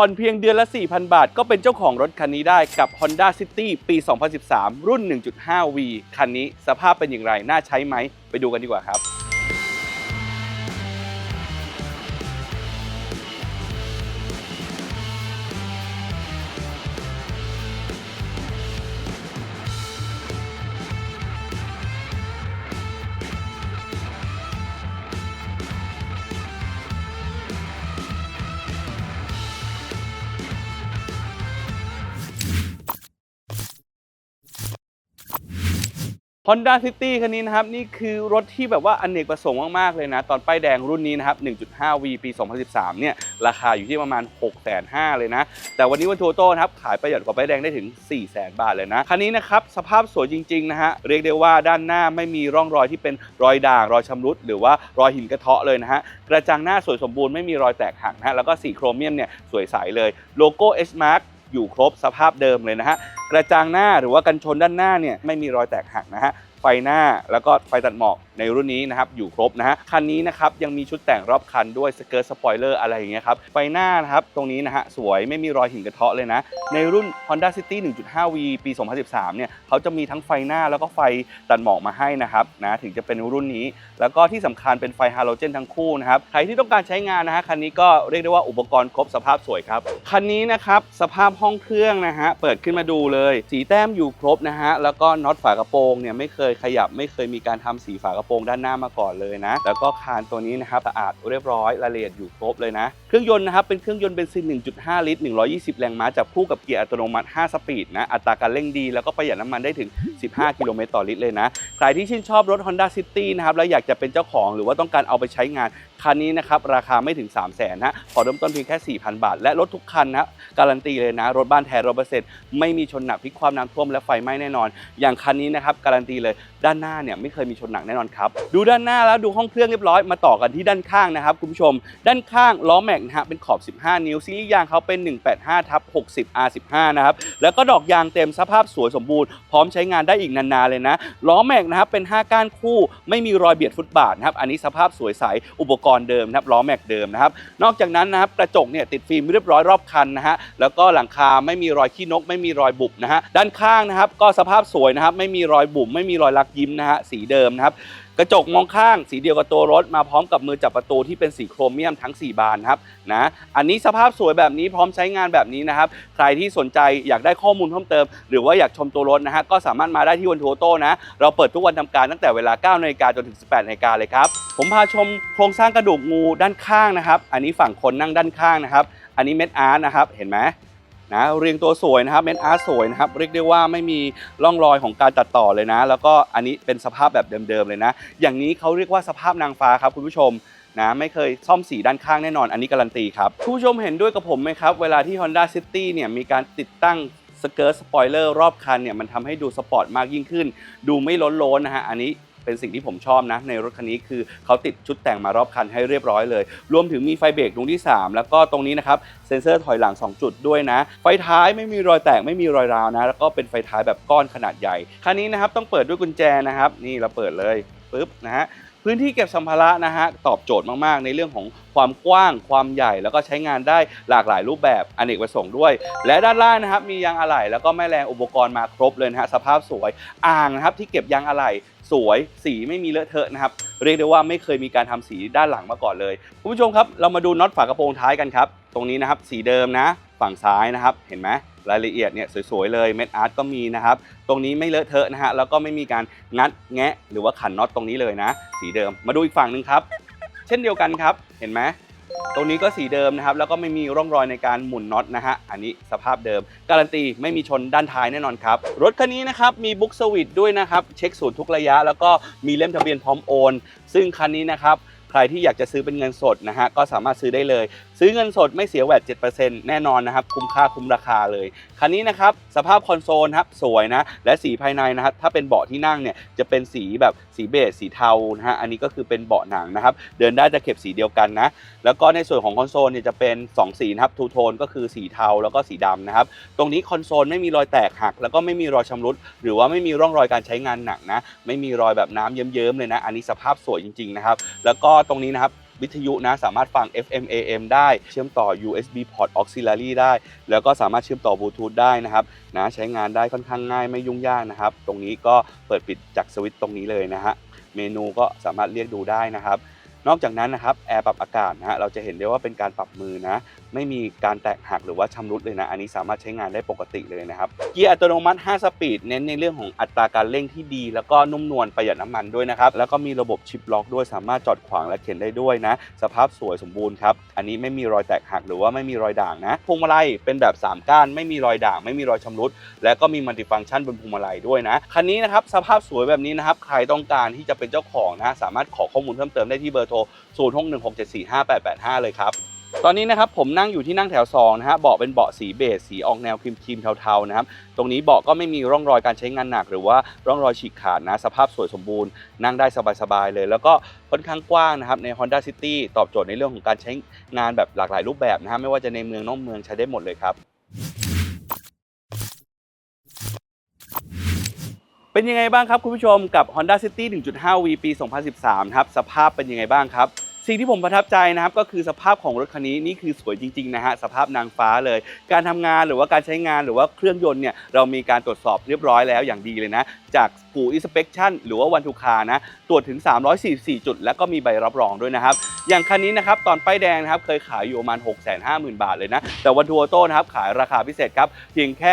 ผ่อนเพียงเดือนละ 4,000 บาท ก็เป็นเจ้าของรถคันนี้ได้กับ Honda City ปี 2013 รุ่น 1.5V คันนี้สภาพเป็นอย่างไร น่าใช้ไหม ไปดูกันดีกว่าครับ Honda City คันนี้นะครับ นี่คือรถที่แบบว่าอนเนกประสงค์มาก ๆ เลยนะ ตอนป้ายแดงรุ่นนี้นะครับ 1.5V ปี 2013 เนี่ย ราคาอยู่ที่ประมาณ 6 5 0 0 0เลยนะ แต่วันนี้วันทัวโต้นะครับ ขายประหยัดกว่าป้ายแดงได้ถึง 4 0 0 0 0 0 บาทเลยนะ คันนี้นะครับ สภาพสวยจริง ๆ นะฮะ เรียกได้ว่าด้านหน้าไม่มีร่องรอยที่เป็นรอยด่าง รอยชำรุด หรือว่ารอยหินกระเทาะเลยนะฮะ กระจังหน้าสวยสมบูรณ์ไม่มีรอยแตกหักนะฮะ แล้วก็สีโครเมียมเนี่ยสวยใสเลย โลโก้ S Mark อยู่ครบสภาพเดิมเลยนะฮะ กระจังหน้าหรือว่ากันชนด้านหน้าเนี่ยไม่มีรอยแตกหักนะฮะ ไฟหน้าแล้วก็ไฟตัดหมอกในรุ่นนี้นะครับอยู่ครบนะฮะคันนี้นะครับยังมีชุดแต่งรอบคันด้วยสเกิร์ตสปอยเลอร์อะไรอย่างเงี้ยครับไฟหน้านะครับตรงนี้นะฮะสวยไม่มีรอยหินกระเทาะเลยนะ ในรุ่น Honda City 1.5V ปี 2013 เนี่ยเขาจะมีทั้งไฟหน้าแล้วก็ไฟตัดหมอกมาให้นะครับนะถึงจะเป็นรุ่นนี้ แล้วก็ที่สำคัญเป็นไฟฮาโลเจนทั้งคู่นะครับใครที่ต้องการใช้งานนะฮะคันนี้ก็เรียกได้ว่าอุปกรณ์ครบสภาพสวยครับคันนี้นะครับสภาพห้องเครื่องนะฮะเปิดขึ้นมาดูเลย สีแต้มอยู่ครบนะฮะแล้วก็น็อตฝากระโปรงเนี่ยไม่เคยยขยับไม่เคยมีการทำสีฝากระโปรงด้านหน้ามาก่อนเลยนะ แล้วก็คานตัวนี้นะครับสะอาดเรียบร้อยรายละเอียดอยู่ครบเลยนะ เครื่องยนต์นะครับเป็นเครื่องยนต์เบนซิน 1.5 ลิตร 120 แรงม้าจับคู่กับเกียร์อัตโนมัติ 5 สปีดนะ อัตราการเร่งดี แล้วก็ประหยัดน้ำมันได้ถึง 15 กิโลเมตรต่อลิตรเลยนะ ใครที่ชื่นชอบรถ Honda City นะครับ แล้วอยากจะเป็นเจ้าของหรือว่าต้องการเอาไปใช้งาน คันนี้นะครับ ราคาไม่ถึง 3 0 0 0 0นนะ ขอเริ่มต้นเพียงแค่ 4,000 บาท และรถทุกคันนะ การันตีเลยนะ รถบ้านแท้ร้อยเปอร์เซ็นต์ไม่มีชนหนักพลิกความน้ำท่วมและไฟไหม้แน่นอน อย่างคันนี้นะครับ การันตีเลยด้านหน้าเนี่ยไม่เคยมีชนหนักแน่นอนครับ ดูด้านหน้าแล้วดูห้องเครื่องเรียบร้อยมาต่อกันที่ด้านข้างนะครับคุณผู้ชม ด้านข้างล้อแม็กนะฮะเป็นขอบ 15 นิ้วซีรีส์ยางเขาเป็น 185ทับ60 R15 นะครับแล้วก็ดอกยางเต็มสภาพสวยสมบูรณ์พร้อมใช้งานได้อีกนานๆเลยนะล้อแม็กนะครับเป็น 5 ก้านคู่ไม่มีรอยเบียดฟุตบาทนะครับอันนี้สภาพสวยใสอุปกรณ์เดิมนะครับล้อแม็กเดิมนะครับนอกจากนั้นนะครับกระจกเนี่ยติดฟิล์มเรียบร้อยรอบคันนะฮะแล้วก็หลังคาไม่มีรอยขี้นก ไม่มีรอยบุบนะฮะด้านข้างนะครับก็สภาพสวยนะครับไม่มีรอยบุบไม่มีรอยลักยิ้มนะฮะสีเดิมนะครับกระจกมองข้างสีเดียวกับตัวรถมาพร้อมกับมือจับประตูที่เป็นสีโครเมียมทั้ง 4 บานครับนะอันนี้สภาพสวยแบบนี้พร้อมใช้งานแบบนี้นะครับใครที่สนใจอยากได้ข้อมูลเพิ่มเติม หรือว่าอยากชมตัวรถนะฮะก็สามารถมาได้ที่วันทัวโต้นะเราเปิดทุกวันทำการตั้งแต่เวลา9นาฬิกาจนถึง 18นาฬิกาเลยครับผมพาชมโครงสร้างกระดูกงูด้านข้างนะครับ อันนี้ฝั่งคนนั่งด้านข้างนะครับ อันนี้เม็ดอาร์ตนะครับเห็นไหม นะเรียงตัวสวยนะครับเม็ดอาร์สวยนะครับเรียกได้ว่าไม่มีร่องรอยของการตัดต่อเลยนะ แล้วก็อันนี้เป็นสภาพแบบเดิมๆเลยนะ อย่างนี้เขาเรียกว่าสภาพนางฟ้าครับคุณผู้ชมนะไม่เคยซ่อมสีด้านข้างแน่นอนอันนี้การันตีครับผู้ชมเห็นด้วยกับผมไหมครับ เวลาที่ Honda City เนี่ยมีการติดตั้งสเกิร์ตสปอยเลอร์รอบคันเนี่ยมันทำให้ดูสปอร์ตมากยิ่งขึ้น ดูไม่ล้นโลนนะฮะอันนี้ เป็นสิ่งที่ผมชอบนะ ในรถคันนี้คือเขาติดชุดแต่งมารอบคันให้เรียบร้อยเลย รวมถึงมีไฟเบรกตรงที่ 3 แล้วก็ตรงนี้นะครับเซ็นเซอร์ถอยหลัง 2 จุดด้วยนะ ไฟท้ายไม่มีรอยแตกไม่มีรอยร้าวนะ แล้วก็เป็นไฟท้ายแบบก้อนขนาดใหญ่คันนี้นะครับต้องเปิดด้วยกุญแจนะครับนี่เราเปิดเลยปึ๊บนะฮะ พื้นที่เก็บสัมภาระนะฮะตอบโจทย์มากๆ ในเรื่องของความกว้างความใหญ่ แล้วก็ใช้งานได้หลากหลายรูปแบบอเนกประสงค์ด้วย และด้านล่างนะครับมียางอะไหล่แล้วก็แม่แรงอุปกรณ์มาครบเลยนะฮะสภาพสวยอ่างนะครับที่เก็บยางอะไหล่สวยสีไม่มีเลอะเทอะนะครับเรียกได้ว่าไม่เคยมีการทำสีด้านหลังมาก่อนเลยคุณผู้ชมครับเรามาดูน็อตฝากระโปรงท้ายกันครับตรงนี้นะครับสีเดิมนะ ฝั่งซ้ายนะครับเห็นไหม รายละเอียดเนี่ยสวยๆเลยเม็ดอาร์ตก็มีนะครับ ตรงนี้ไม่เลอะเทอะนะฮะแล้วก็ไม่มีการงัดแงะ หรือว่าขันน็อตตรงนี้เลยนะ สีเดิมมาดูอีกฝั่งหนึ่งครับ เช่นเดียวกันครับเห็นไหมตรงนี้ก็สีเดิมนะครับ แล้วก็ไม่มีร่องรอยในการหมุนน็อตนะฮะอันนี้สภาพเดิม การันตีไม่มีชนด้านท้ายแน่นอนครับ รถคันนี้นะครับ มีบุ๊กสวิตด้วยนะครับ เช็คศูนย์ทุกระยะ แล้วก็มีเล่มทะเบียนพร้อมโอน ซึ่งคันนี้นะครับ ใครที่อยากจะซื้อเป็นเงินสดนะฮะก็สามารถซื้อได้เลย ซื้อเงินสดไม่เสียแวด7%แน่นอนนะครับ คุ้มค่าคุ้มราคาเลย คันนี้นะครับ สภาพคอนโซลครับสวยนะ และสีภายในนะครับ ถ้าเป็นเบาะที่นั่งเนี่ย จะเป็นสีแบบสีเบจสีเทานะฮะ อันนี้ก็คือเป็นเบาะหนังนะครับ เดินได้จะเข็บสีเดียวกันนะ แล้วก็ในส่วนของคอนโซลเนี่ยจะเป็น 2 สีนะครับทูโทนก็คือสีเทาแล้วก็สีดำนะครับ ตรงนี้คอนโซลไม่มีรอยแตกหัก แล้วก็ไม่มีรอยชำรุด หรือว่าไม่มีร่องรอยการใช้งานหนักนะ ไม่มีรอยแบบน้ำเยิ้มๆเลยนะ อันนี้สภาพสวยจริงๆนะครับ แล้วก็ตรงนี้นะครับ วิทยุนะสามารถฟัง FM AM ได้เชื่อมต่อ USB port auxiliary ได้ แล้วก็สามารถเชื่อมต่อบลูทูธได้นะครับนะใช้งานได้ค่อนข้างง่ายไม่ยุ่งยากนะครับ ตรงนี้ก็เปิดปิดจากสวิตช์ตรงนี้เลยนะฮะเมนูก็สามารถเรียกดูได้นะครับ นอกจากนั้นนะครับแอร์ปรับอากาศนะฮะเราจะเห็นได้ว่าเป็นการปรับมือนะ ไม่มีการแตกหักหรือว่าชำรุดเลยนะ อันนี้สามารถใช้งานได้ปกติเลยนะครับเกียร์อัตโนมัติ 5 สปีด เน้นในเรื่องของอัตราการเร่งที่ดี แล้วก็นุ่มนวลประหยัดน้ำมันด้วยนะครับ แล้วก็มีระบบชิปล็อกด้วยสามารถจอดขวางและเข็นได้ด้วยนะ สภาพสวยสมบูรณ์ครับ อันนี้ไม่มีรอยแตกหักหรือว่าไม่มีรอยด่างนะพวงมาลัยเป็นแบบ 3 ก้าน ไม่มีรอยด่าง ไม่มีรอยชำรุด และก็มีมัลติฟังก์ชันบนพวงมาลัยด้วยนะคันนี้นะครับสภาพสวยแบบนี้นะครับใครต้องการที่จะเป็นเจ้าของนะสามารถขอข้อมูลเพิ่มเติมได้ที่เบอร์โทร 0616745885 เลยครับ ตอนนี้นะครับผมนั่งอยู่ที่นั่งแถว2นะฮะเบาะเป็นเบาะสีเบจสีออกแนวครีมครีมเทาๆนะครับ ตรงนี้เบาะก็ไม่มีร่องรอยการใช้งานหนัก หรือว่าร่องรอยฉีกขาดนะ สภาพสวยสมบูรณ์ นั่งได้สบายๆเลย แล้วก็ค่อนข้างกว้างนะครับใน Honda City ตอบโจทย์ในเรื่องของการใช้งานแบบหลากหลายรูปแบบนะฮะไม่ว่าจะในเมืองนอกเมืองใช้ได้หมดเลยครับ เป็นยังไงบ้างครับคุณผู้ชมกับ Honda City 1.5V ปี 2013 ครับ สภาพเป็นยังไงบ้างครับ สิ่งที่ผมประทับใจนะครับก็คือสภาพของรถคันนี้นี่คือสวยจริงๆนะฮะสภาพนางฟ้าเลย การทำงานหรือว่าการใช้งานหรือว่าเครื่องยนต์เนี่ยเรามีการตรวจสอบเรียบร้อยแล้วอย่างดีเลยนะ จากกูอินสเป t ชั่นหรือว่าวันทุคานะตรวจถึง 344 จุด แล้วก็มีใบรับรองด้วยนะครับ อย่างคันนี้นะครับตอนป้ายแดงนะครับเคยขายอยู่ประมาณ 650,000 บาทเลยนะ แต่วันทัวร์โต้นะครับขายราคาพิเศษครับเพียงแค่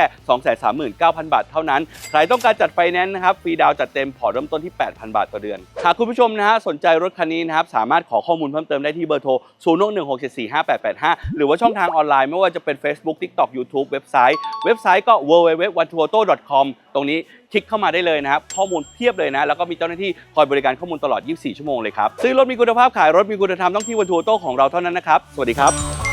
239,000 บาทเท่านั้น ใครต้องการจัดไฟแนนซ์นะครับฟรีดาวจัดเต็มผ่อนเริ่มต้นที่ 8,000 บาทต่อเดือนหากคุณผู้ชมนะฮะสนใจรถคันนี้นะครับสามารถขอข้อมูลเพิ่มเติมได้ที่เบอร์โทร 0616745885 หรือว่าช่องทางออนไลน์ไม่ว่าจะเป็น Facebook TikTok YouTube เว็บไซต์ เว็บไซต์ก็ www.wantuoto.com ตรงนี้คลิกเข้ามาได้เลยนะครับ ข้อมูลเพียบเลยนะ แล้วก็มีเจ้าหน้าที่คอยบริการข้อมูลตลอด 24 ชั่วโมงเลยครับ ซื้อรถมีคุณภาพขายรถมีคุณธรรมต้องที่วันทัวโต้ของเราเท่านั้นนะครับ สวัสดีครับ